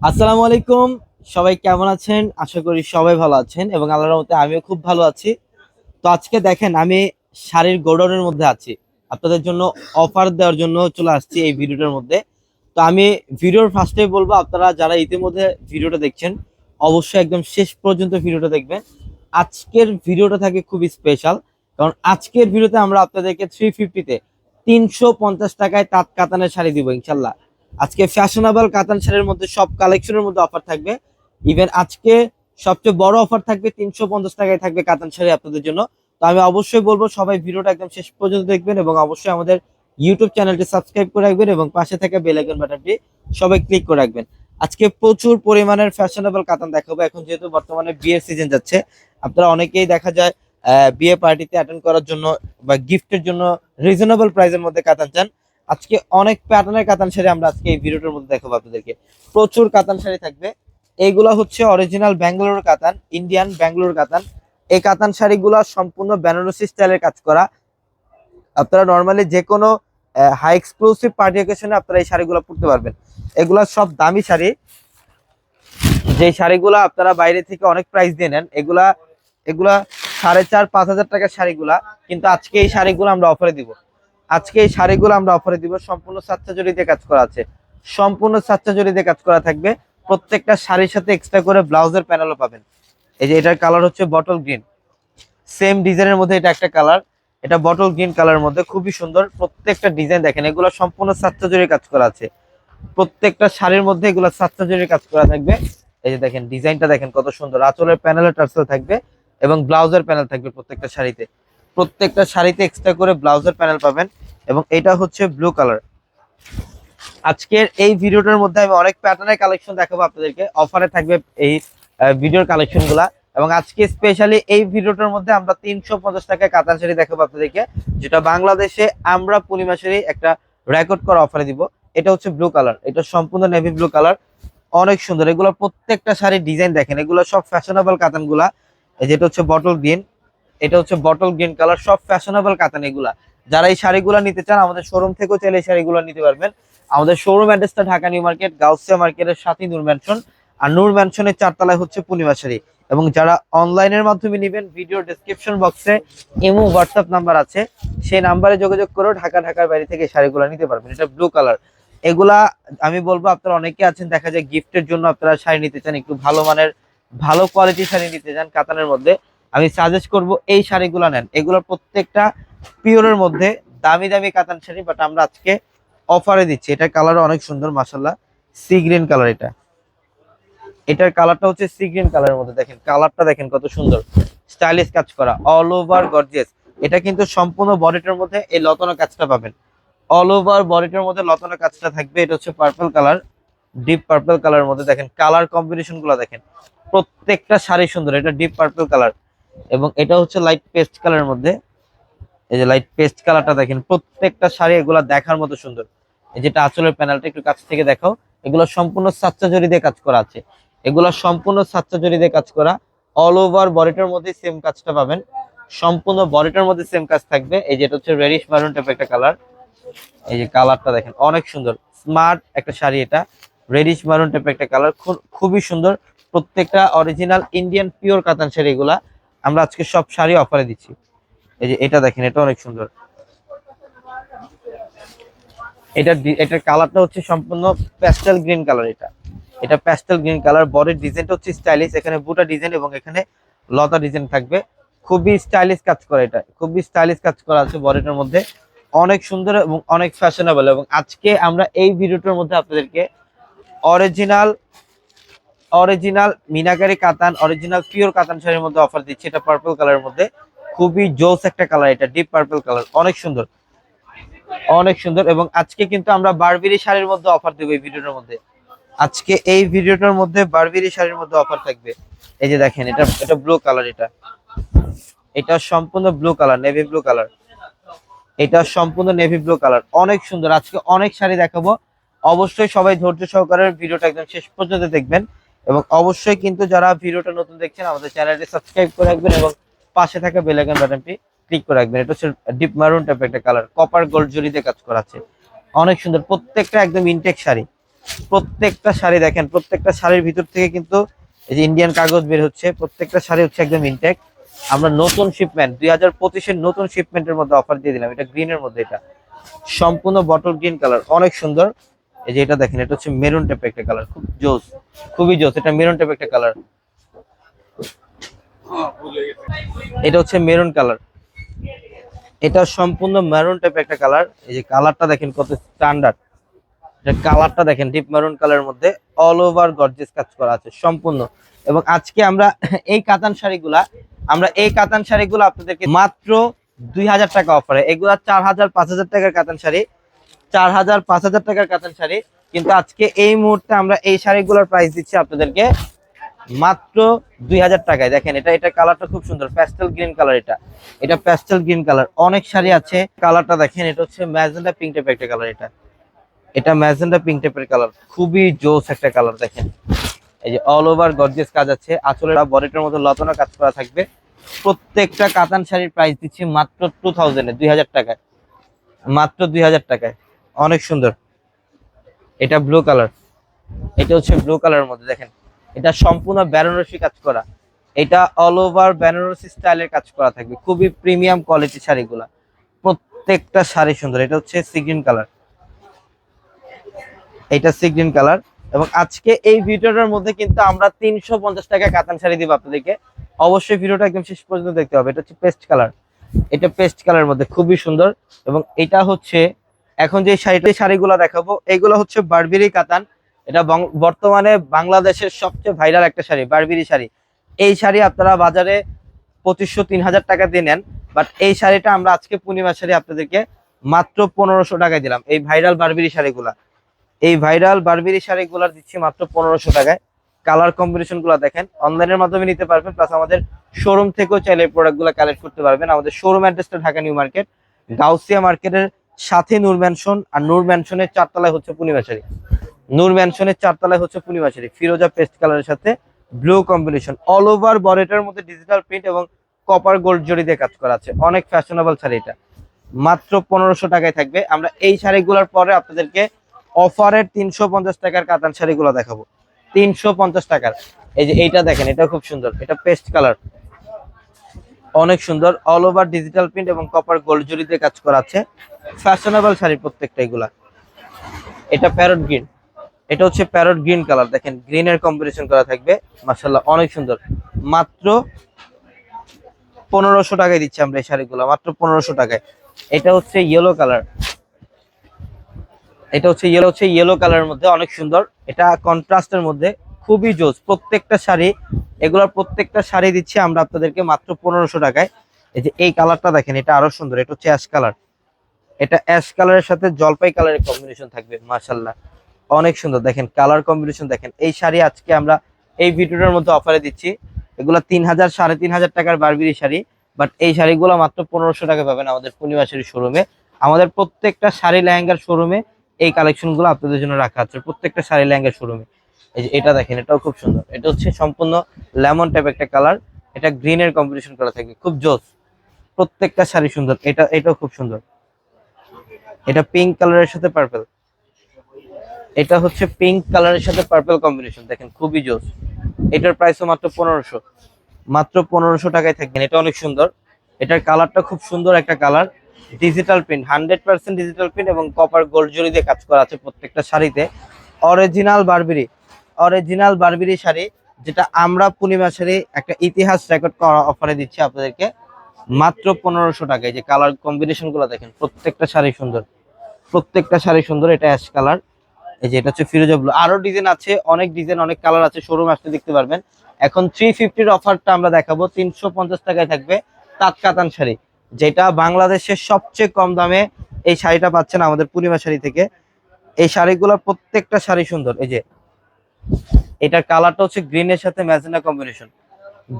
আসসালামু আলাইকুম। সবাই কেমন আছেন? আশা করি সবাই ভালো আছেন এবং আল্লাহর রহমতে আমিও খুব ভালো আছি। তো আজকে দেখেন, আমি শাড়ির গোডাউনের মধ্যে আছি। আপনাদের জন্য অফার দেওয়ার জন্য চলে আসছি এই ভিডিওটার মধ্যে। তো আমি ভিডিওর ফার্স্টে বলব, আপনারা যারা ইতিমধ্যে ভিডিওটা দেখছেন, অবশ্যই একদম শেষ পর্যন্ত ভিডিওটা দেখবেন। আজকের ভিডিওটা থাকে খুবই স্পেশাল কারণ আজকের ভিডিওতে আমরা আপনাদেরকে থ্রি ফিফটিতে তিনশো পঞ্চাশ টাকায় তাঁত কাতানের শাড়ি দিব, ইনশাল্লাহ। আজকে ফ্যাশনেবল কাতান শাড়ির মধ্যে সব কালেকশনের মধ্যে অফার থাকবে। ইভেন আজকে সবচেয়ে বড় অফার থাকবে, তিনশো পঞ্চাশ টাকায় থাকবে কাতান শাড়ি আপনাদের জন্য। তো আমি অবশ্যই বলব, সবাই ভিডিওটা একদম শেষ পর্যন্ত দেখবেন এবং অবশ্যই আমাদের ইউটিউব চ্যানেলটি সাবস্ক্রাইব করে রাখবেন এবং পাশে থাকা বেল আইকন বাটনটি সবাই ক্লিক করে রাখবেন। আজকে প্রচুর পরিমাণের ফ্যাশনেবল কাতান দেখাবো। এখন যেহেতু বর্তমানে বিয়ের সিজন যাচ্ছে, আপনারা অনেকেই দেখা যায় বিয়ে পার্টিতে অ্যাটেন্ড করার জন্য বা গিফটের জন্য রিজনেবল প্রাইসের মধ্যে কাতান চান। আজকে অনেক প্যাটার্নের কাতান শাড়ি আমরা আজকে এই ভিডিওটার মধ্যে দেখাবো আপনাদেরকে। প্রচুর কাতান শাড়ি থাকবে। এইগুলা হচ্ছে অরিজিনাল ব্যাঙ্গালোর কাতান ইন্ডিয়ান ব্যাঙ্গালোর কাতান। এই কাতান শাড়িগুলো সম্পূর্ণ বেনারসি স্টাইলের কাজ করা। আপনারা নর্মালি যে কোনো হাই এক্সক্লুসিভ পার্টি অকেশনে আপনারা এই শাড়িগুলো পরতে পারবেন। এগুলা সব দামি শাড়ি। যে শাড়িগুলো আপনারা বাইরে থেকে অনেক প্রাইস দিয়ে নেন, এগুলা এগুলা সাড়ে চার, পাঁচ হাজার টাকার শাড়িগুলা। কিন্তু আজকে এই শাড়িগুলো আমরা অফারে দিব। আজকে এই শাড়িগুলো আমরা অফারে দিব। সম্পূর্ণ সাচ্চা জড়িতে কাজ করা আছে। সম্পূর্ণ সাচ্চা জড়িতে কাজ করা থাকবে। প্রত্যেকটা শাড়ির সাথে এক্সট্রা করে ব্লাউজের প্যানেলও পাবেন। এই যে এটার কালার হচ্ছে বটল গ্রিন সেম ডিজাইনের মধ্যে এটা একটা কালার এটা বটল গ্রিন কালারের মধ্যে। খুবই সুন্দর। প্রত্যেকটা ডিজাইন দেখেন, এগুলো সম্পূর্ণ সাচ্চা জড়িয়ে কাজ করা আছে। প্রত্যেকটা শাড়ির মধ্যে এগুলো সাচ্চা জড়িয়ে কাজ করা থাকবে। এই যে দেখেন ডিজাইনটা দেখেন কত সুন্দর। আঁচলের প্যানেলের টার্সেল থাকবে এবং ব্লাউজের প্যানেল থাকবে প্রত্যেকটা শাড়িতে। প্রত্যেকটা শাড়িতে এক্সট্রা করে ব্লাউজের প্যানেল পাবেন এবং এটা হচ্ছে ব্লু কালার আজকের এই ভিডিওটার মধ্যে আমি অনেক প্যাটার্নের কালেকশন দেখাবো আপনাদেরকে। অফারে থাকবে এই ভিডিওর কালেকশনগুলা। এবং আজকে স্পেশালি এই ভিডিওটার মধ্যে আমরা তিনশো পঞ্চাশ টাকায় কাতান শাড়ি দেখাবো আপনাদেরকে, যেটা বাংলাদেশে আমরা পূর্ণিমা শাড়ি একটা রেকর্ড করা অফারে দিব। এটা হচ্ছে ব্লু কালার এটা সম্পূর্ণ নেভি ব্লু কালার অনেক সুন্দর। এগুলো প্রত্যেকটা শাড়ির ডিজাইন দেখেন। এগুলো সব ফ্যাশনেবল কাতানগুলা যেটা হচ্ছে বটল গ্রিন এটা হচ্ছে বটল গ্রিন কালার সব ফ্যাশনেবল কাতান এগুলা। যারা এই শাড়িগুলো নিতে চান, আমাদের শোরুম থেকেও চাইলে এই শাড়িগুলো নিতে পারবেন। আমাদের শোরুম অ্যাড্রেসটা ঢাকা নিউ মার্কেট, গাউসিয়া মার্কেটের সাথে নূর ম্যানশন আর নূর ম্যানশনের চারতলায় হচ্ছে পূর্ণিমা শাড়ি। এবং যারা অনলাইনের মাধ্যমে নেবেন ভিডিও ডেসক্রিপশন বক্সে ইমো হোয়াটসঅ্যাপ নাম্বার আছে। সেই নাম্বারে যোগাযোগ করেও ঢাকা, ঢাকার বাইরে থেকে শাড়িগুলো নিতে পারবেন। এটা ব্লু কালার এগুলা আমি বলব, আপনারা অনেকে আছেন, দেখা যায় গিফটের জন্য আপনারা শাড়ি নিতে চান, একটু ভালো মানের, ভালো কোয়ালিটির শাড়ি নিতে চান কাতানের মধ্যে। আমি সাজেস্ট করব এই শাড়িগুলো নেন। এগুলোর প্রত্যেকটা পিওরের মধ্যে দামি দামি কাতান শাড়ি বাট আমরা আজকে অফারে দিচ্ছি। এটা কালার অনেক সুন্দর মাসাল্লাহ সি গ্রিন কালার এটা। এটার কালারটা হচ্ছে সি গ্রিন কালারের মধ্যে। দেখেন কালারটা দেখেন কত সুন্দর। স্টাইলিশ কাজ করা অল ওভার গর্জিয়াস এটা কিন্তু সম্পূর্ণ বডিটার মধ্যে এই লতানো কাজটা পাবেন। অল ওভার বডিটার মধ্যে লতানো কাজটা থাকবে। এটা হচ্ছে পার্পল কালার ডিপ পার্পল কালারের মধ্যে। দেখেন কালার কম্বিনেশনগুলো দেখেন। প্রত্যেকটা শাড়ি সুন্দর, এটা ডিপ পার্পল কালার এবং এটা হচ্ছে লাইট পেস্ট কালারের মধ্যে। এই যে লাইট পেস্ট কালারটা দেখেন, প্রত্যেকটা শাড়ি এগুলা দেখার মতো সুন্দর। যেটা আঁচলের প্যানেলটা একটু কাছ থেকে দেখাও। এগুলো সম্পূর্ণ সাচ্চা জড়ি দিয়ে কাজ করা আছে। এগুলো সম্পূর্ণ সাচ্চা জড়ি দিয়ে কাজ করা। অল ওভার বডিটার মধ্যে সেম কাজটা পাবেন। সম্পূর্ণ বডিটার মধ্যে সেম কাজ থাকবে। এই যেটা হচ্ছে রেডিশ মারুন টাইপের একটা কালার এই যে কালারটা দেখেন, অনেক সুন্দর। স্মার্ট একটা শাড়ি এটা। রেডিশ মারুন টাইপের একটা কালার খুবই সুন্দর। প্রত্যেকটা অরিজিনাল ইন্ডিয়ান পিওর কাতান শাড়ি এগুলা। আমরা আজকে সব শাড়ি অফারে দিচ্ছি। এই যে এটা দেখেন, এটা অনেক সুন্দর। এটা এটার কালারটা হচ্ছে সম্পূর্ণ প্যাস্টেল গ্রিন কালার এটা। এটা প্যাস্টেল গ্রিন কালার বডির ডিজাইনটা হচ্ছে স্টাইলিশ এখানে বুটা ডিজাইন এবং এখানে লতা ডিজাইন থাকবে। খুবই স্টাইলিশ কাজ করা এটা, খুবই স্টাইলিশ কাজ করা আছে বডিটার মধ্যে। অনেক সুন্দর এবং অনেক ফ্যাশনেবল এবং আজকে আমরা এই ভিডিওটার মধ্যে আপনাদেরকে অরিজিনাল অরিজিনাল মিনাকারি কাতান, অরিজিনাল পিওর কাতান শাড়ির মধ্যে অফার দিচ্ছি। এটা পার্পল কালারের মধ্যে। খুবই জোস একটা কালার এটা ডিপ পার্পল কালার অনেক সুন্দর। অনেক সুন্দর এবং আজকে কিন্তু আমরা বারবিরি শাড়ির মধ্যে অফার দেবো এই ভিডিওটার মধ্যে। আজকে এই ভিডিওটার মধ্যে বারবিরি শাড়ির মধ্যে অফার থাকবে। এই যে দেখেন, এটা এটা ব্লু কালার এটা। এটা সম্পূর্ণ blue colour navy blue colour এটা সম্পূর্ণ নেভি ব্লু কালার অনেক সুন্দর। আজকে অনেক শাড়ি দেখাবো। অবশ্যই সবাই ধৈর্য সহকারে ভিডিওটা একদম শেষ পর্যন্ত দেখবেন। এবং অবশ্যই কিন্তু যারা ভিডিওটা নতুন দেখছেন, আমাদের চ্যানেলটি সাবস্ক্রাইব করে রাখবেন এবং পাশে থাকা বেল আইকন বাটনটি ক্লিক করে রাখবেন। এটা হচ্ছে ডিপ মারুন টাইপের একটা কালার কপার গোল্ড জড়িতে কাজ করা আছে। অনেক সুন্দর, প্রত্যেকটা একদম ইনটেক শাড়ি। প্রত্যেকটা শাড়ি দেখেন, প্রত্যেকটা শাড়ির ভিতর থেকে কিন্তু এই যে ইন্ডিয়ান কাগজ বের হচ্ছে, প্রত্যেকটা শাড়ি হচ্ছে একদম ইনটেক আমরা নতুন শিপমেন্ট দুই হাজার পঁচিশের নতুন শিপমেন্টের মধ্যে অফার দিয়ে দিলাম। এটা গ্রিনের মধ্যে এটা। সম্পূর্ণ বটল গ্রিন কালার অনেক সুন্দর। এই যে এটা দেখেন, এটা হচ্ছে মেরুন টাইপের একটা কালার খুব জোস, খুবই জোস, এটা মেরুন টাইপের একটা কালার এটা হচ্ছে মেরুন কালার এটা সম্পূর্ণ মেরুন টাইপের একটা কালার এই যে কালারটা দেখেন কত স্ট্যান্ডার্ড এটা কালারটা দেখেন ডিপ মেরুন কালারের মধ্যে অল ওভার গর্জিয়াস কাজ করা আছে, সম্পূর্ণ। এবং আজকে আমরা এই কাতান শাড়িগুলা, আমরা এই কাতান শাড়িগুলো আপনাদেরকে মাত্র দুই হাজার টাকা অফারে এগুলা চার হাজার, পাঁচ হাজার টাকার কাতান শাড়ি। চার হাজার পাঁচ হাজার টাকার কাতান শাড়ি। কিন্তু আজকে এই মুহূর্তে আমরা এই শাড়িগুলোর প্রাইস দিচ্ছি আপনাদেরকে মাত্র দুই হাজার টাকায়। দেখেন, এটা এটা কালারটা খুব সুন্দর প্যাস্টেল গ্রিন কালার এটা। এটা প্যাস্টেল গ্রিন কালার অনেক শাড়ি আছে কালারটা দেখেন, এটা হচ্ছে ম্যাজেন্ডা পিঙ্ক টাইপের একটা কালার এটা। এটা ম্যাজেন্ডা পিঙ্ক টাইপের কালার খুবই জোস একটা কালার দেখেন। এই যে অল ওভার গর্জিয়াস কাজ আছে। আঁচলের বডিটার মতো লতানো কাজ করা থাকবে। প্রত্যেকটা কাতান শাড়ির প্রাইস দিচ্ছি মাত্র টু থাউজেন্ডে দুই হাজার টাকায়। মাত্র দুই হাজার টাকায়। অনেক সুন্দর। এটা ব্লু কালার এটা হচ্ছে ব্লু কালারের মধ্যে দেখেন। এটা সম্পূর্ণ বেনারসি কাজ করা। এটা অল ওভার বেনারসি স্টাইলের কাজ করা থাকবে। খুবই প্রিমিয়াম কোয়ালিটি শাড়িগুলা। প্রত্যেকটা শাড়ি সুন্দর। এটা হচ্ছে সিগ্রিন কালার এটা সিগ্রিন কালার এবং আজকে এই ভিডিওটার মধ্যে কিন্তু আমরা তিনশো পঞ্চাশ টাকা কাতান শাড়ি দিব আপনাদেরকে। অবশ্যই ভিডিওটা একদম শেষ পর্যন্ত দেখতে হবে। এটা হচ্ছে পেস্ট কালার এটা পেস্ট কালারের মধ্যে খুবই সুন্দর। এবং এটা হচ্ছে এখন যে শাড়িটা শাড়িগুলো দেখাবো, এগুলো হচ্ছে বারবিরি কাতান। এটা বর্তমানে বাংলাদেশের সবচেয়ে ভাইরাল একটা শাড়ি, বারবিরি শাড়ি। এই শাড়ি আপনারা বাজারে পঁচিশশো, তিন হাজার টাকা দিয়ে নেন বাট এই শাড়িটা আমরা আজকে পূর্ণিমা শাড়ি আপনাদেরকে মাত্র পনেরোশো টাকায় দিলাম, এই ভাইরাল বারবিরি শাড়িগুলা। এই ভাইরাল বারবিরি শাড়িগুলার দিচ্ছি মাত্র পনেরোশো টাকায়। কালার কম্বিনেশনগুলা দেখেন অনলাইনের মাধ্যমে নিতে পারবেন প্লাস আমাদের শোরুম থেকেও চাইলে প্রোডাক্টগুলা কালেক্ট করতে পারবেন। আমাদের শোরুম অ্যাড্রেসটা ঢাকা নিউ মার্কেট, গাউসিয়া মার্কেটের সাথে নূর ম্যানশন আর নূর ম্যানশনের চারতলায় হচ্ছে পূর্ণিমা শাড়ি নূর ম্যানশনের চারতলায় হচ্ছে পূর্ণিমা শাড়ি ফিরোজা পেস্ট কালারের সাথে ব্লু কম্বিনেশন। অল ওভার বডিটার মধ্যে ডিজিটাল প্রিন্ট এবং কপার গোল্ড জড়ি দিয়ে কাজ করা আছে। অনেক ফ্যাশনেবল শাড়ি এটা। মাত্র পনেরোশো টাকায় থাকবে। আমরা এই শাড়িগুলোর পরে আপনাদেরকে অফারের তিনশো পঞ্চাশ টাকার কাতান শাড়িগুলো দেখাবো। তিনশো পঞ্চাশ টাকার। এই যে এইটা দেখেন এটা খুব সুন্দর। এটা পেস্ট কালার। অনেক সুন্দর। অল ওভার ডিজিটাল প্রিন্ট এবং কপার গোল্ড জড়ি দিয়ে কাজ করা আছে। ফ্যাশনেবল শাড়ি প্রত্যেকটা এগুলা। এটা প্যারট গ্রিন এটা হচ্ছে প্যারট গ্রিন কালার দেখেন গ্রিনের কম্বিনেশন করা থাকবে। মার্শাল্লাহ অনেক সুন্দর। মাত্র পনেরোশো টাকায় দিচ্ছি আমরা এই শাড়িগুলো, মাত্র পনেরোশো টাকায়। এটা হচ্ছে ইয়েলো কালার এটা হচ্ছে ইয়েলো হচ্ছে ইয়েলো কালারের মধ্যে অনেক সুন্দর। এটা কন্ট্রাস্টের মধ্যে খুবই জোস। প্রত্যেকটা শাড়ি, এগুলোর প্রত্যেকটা শাড়ি দিচ্ছি আমরা আপনাদেরকে মাত্র পনেরোশো টাকায়। এই যে এই কালারটা দেখেন, এটা আরও সুন্দর। এটা হচ্ছে অ্যাশ কালার এটা অ্যাশ কালারের সাথে জলপাই কালারের কম্বিনেশন থাকবে মাশাল্লাহ অনেক সুন্দর, দেখেন কালার কম্বিনেশন দেখেন। এই শাড়ি আজকে আমরা এই ভিডিওটার মধ্যে অফারে দিচ্ছি। এগুলো তিন হাজার, সাড়ে তিন হাজার টাকার বারবিরি শাড়ি বাট এই শাড়িগুলো মাত্র পনেরোশো টাকা পাবেন আমাদের পূর্ণিমা শাড়ির শোরুমে আমাদের প্রত্যেকটা শাড়ি লেহেঙ্গার শোরুমে এই কালেকশনগুলো আপনাদের জন্য রাখা আছে, প্রত্যেকটা শাড়ি লেহেঙ্গার শোরুমে এই যে এটা দেখেন, এটাও খুব সুন্দর। এটা হচ্ছে সম্পূর্ণ লেমন টাইপ একটা কালার এটা গ্রিনের কম্বিনেশন করা থাকে, খুব জোস। প্রত্যেকটা শাড়ি সুন্দর, এটা, এটাও খুব সুন্দর। এটা পিঙ্ক কালারের সাথে পার্পল এটা হচ্ছে পিঙ্ক কালারের সাথে পার্পল কম্বিনেশন দেখেন খুবই জোস। এটার প্রাইসও মাত্র পনেরোশো। মাত্র পনেরোশো টাকায় থাকবেন। এটা অনেক সুন্দর। এটার কালারটা খুব সুন্দর একটা colour digital print hundred percent digital print এবং কপার গোল্ড জড়ি দিয়ে কাজ করা আছে প্রত্যেকটা শাড়িতে। Original Burberry original Burberry sari, যেটা আমরা পূর্ণিমা শাড়ি একটা ইতিহাস রেকর্ড করা অফারে দিচ্ছি আপনাদেরকে। মাত্র পনেরোশো টাকায় যে কালার কম্বিনেশনগুলো দেখেন, প্রত্যেকটা শাড়ি সুন্দর। প্রত্যেকটা শাড়ি সুন্দর, এটা অ্যাশ কালার এই যে এটা হচ্ছে ফিরোজা ব্লু আরও ডিজাইন আছে, অনেক ডিজাইন অনেক কালার আছে শোরুম আসতে দেখতে পারবেন। এখন থ্রি ফিফটির অফারটা আমরা দেখাবো, তিনশো পঞ্চাশ টাকায় থাকবে তাঁত কাতান শাড়ি, যেটা বাংলাদেশের সবচেয়ে কম দামে এই শাড়িটা পাচ্ছেন আমাদের পূর্ণিমা শাড়ি থেকে। এই শাড়িগুলোর প্রত্যেকটা শাড়ি সুন্দর, এই যে। এটার কালারটা হচ্ছে গ্রিনের সাথে ম্যাজেন্ডা কম্বিনেশন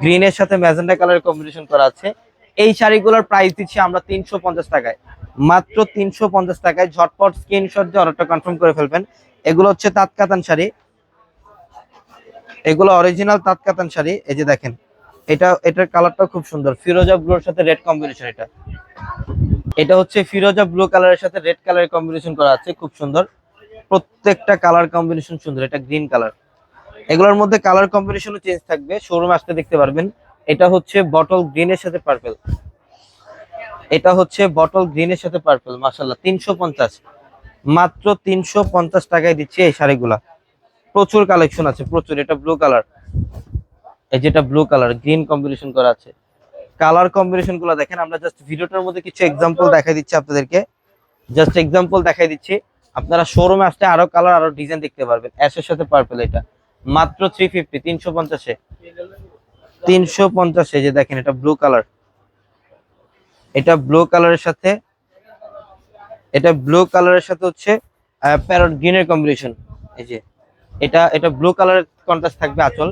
গ্রিনের সাথে ম্যাজেন্ডা কালার কম্বিনেশন করা আছে। এই শাড়িগুলোর প্রাইস দিচ্ছি আমরা তিনশো পঞ্চাশ টাকায়। মাত্র তিনশো পঞ্চাশ টাকায় ঝটপট স্ক্রিনশট দিয়ে অর্ডারটা কনফার্ম করে ফেলবেন। এগুলো হচ্ছে তাঁত কাতান শাড়ি। এগুলো অরিজিনাল তাঁত কাতান শাড়ি। এই যে দেখেন, এটা, এটার কালারটা খুব সুন্দর। ফিরোজা ব্লুর সাথে রেড কম্বিনেশন এটা। এটা হচ্ছে ফিরোজা ব্লু কালারের সাথে রেড কালারের কম্বিনেশন করা আছে, খুব সুন্দর। প্রত্যেকটা কালার কম্বিনেশন সুন্দর, এটা গ্রিন কালার এগুলোর মধ্যে কালার কম্বিনেশনও চেঞ্জ থাকবে শোরুম আসতে দেখতে পারবেন। এটা হচ্ছে বটল গ্রিনের সাথে পার্পল এটা হচ্ছে বটল গ্রিনের সাথে পার্পল মাসাল্লাহ তিনশো পঞ্চাশ। মাত্র তিনশো পঞ্চাশ টাকায় দিচ্ছে এই শাড়িগুলা। প্রচুর কালেকশন আছে, প্রচুর, এটা ব্লু কালার এই যেটা ব্লু কালার গ্রিন কম্বিনেশন করা আছে। কালার কম্বিনেশনগুলো দেখেন, আমরা জাস্ট ভিডিওটার মধ্যে কিছু এক্সাম্পল দেখাই দিচ্ছি আপনাদেরকে। জাস্ট এক্সাম্পল দেখাই দিচ্ছি। আপনারা শোরুমে আসতে আরও কালার আরও ডিজাইন দেখতে পারবেন। অ্যাশের সাথে পার্পল এটা। মাত্র থ্রি ফিফটি তিনশো পঞ্চাশে। তিনশো পঞ্চাশে যে দেখেন, এটা ব্লু কালার এটা ব্লু কালারের সাথে, এটা ব্লু কালারের সাথে হচ্ছে প্যারট গ্রিনের কম্বিনেশন এই যে, এটা এটা ব্লু কালারের কন্ট্রাস্ট থাকবে আঁচল।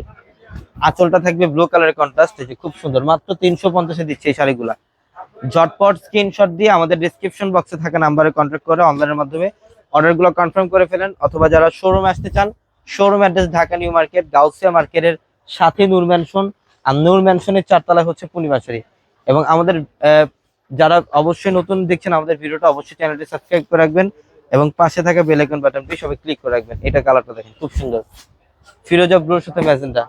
আঁচলটা থাকবে ব্লু কালারের কন্ট্রাস্ট এই যে, খুব সুন্দর। মাত্র তিনশো পঞ্চাশে দিচ্ছে এই শাড়িগুলা। ঝটপট স্ক্রিনশট দিয়ে আমাদের ডিসক্রিপশন বক্সে থাকা নাম্বারে কন্ট্যাক্ট করে অনলাইনের মাধ্যমে অর্ডারগুলো কনফার্ম করে ফেলেন। অথবা যারা শোরুমে আসতে চান showroom address Dhaka new market Gausia মার্কেটের সাথে নূর ম্যানশন আর নূর ম্যানশনের চারতলায় হচ্ছে পূর্ণিমাশারি এবং আমাদের যারা অবশ্যই নতুন দেখছেন আমাদের ভিডিওটা, অবশ্যই চ্যানেলটি সাবস্ক্রাইব করে রাখবেন এবং পাশে থাকা বেল আইকন বাটনটি সবাই ক্লিক করে রাখবেন। এটা কালারটা দেখেন, খুব সুন্দর। ফিরোজা ব্লুর সাথে ম্যাজেন্টা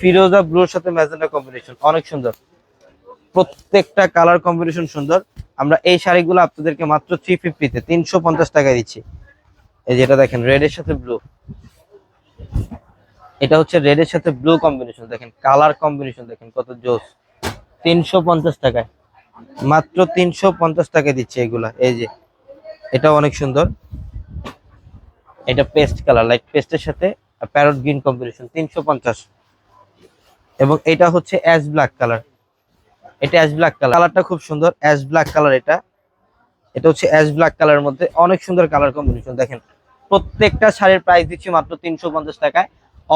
ফিরোজা ব্লুর সাথে ম্যাজেন্টা কম্বিনেশন অনেক সুন্দর। প্রত্যেকটা কালার কম্বিনেশন সুন্দর। আমরা এই শাড়িগুলো আপনাদেরকে মাত্র থ্রি ফিফটিতে তিনশো পঞ্চাশ টাকায় দিচ্ছি। এই যেটা দেখেন রেড এর সাথে ব্লু এটা হচ্ছে রেড এর সাথে ব্লু কম্বিনেশন দেখেন কালার কম্বিনেশন দেখেন, কত জোস। তিনশো পঞ্চাশ টাকায়। মাত্র তিনশো পঞ্চাশ টাকা দিচ্ছে এগুলা। এই যে এটা অনেক সুন্দর। এটা পেস্ট কালার, লাইট পেস্টের সাথে প্যারট গ্রিন কম্বিনেশন, তিনশো পঞ্চাশ। এবং এটা হচ্ছে অ্যাশ ব্ল্যাক কালার। এটা অ্যাশ ব্ল্যাক কালার। কালারটা খুব সুন্দর, অ্যাশ ব্ল্যাক কালার এটা। এটা হচ্ছে অ্যাশ ব্ল্যাক কালারের মধ্যে অনেক সুন্দর কালার কম্বিনেশন। দেখেন, প্রত্যেকটা শাড়ির প্রাইস দিচ্ছি মাত্র তিনশো পঞ্চাশ টাকায়।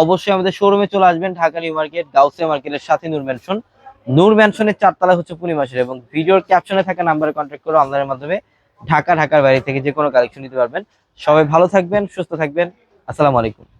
অবশ্যই আমাদের শোরুমে চলে আসবেন, ঢাকা নিউ মার্কেট, গাউসিয়া মার্কেটের সাথে নূর ম্যানশন। নূর ম্যানশনের চারতলা হচ্ছে পূর্ণিমাসের এবং ভিডিওর ক্যাপশনে থাকা নাম্বারে কন্ট্যাক্ট করে অনলাইনের মাধ্যমে ঢাকা, ঢাকার বাইরে থেকে যে কোনো কালেকশন নিতে পারবেন। সবাই ভালো থাকবেন, সুস্থ থাকবেন। আসসালামু আলাইকুম।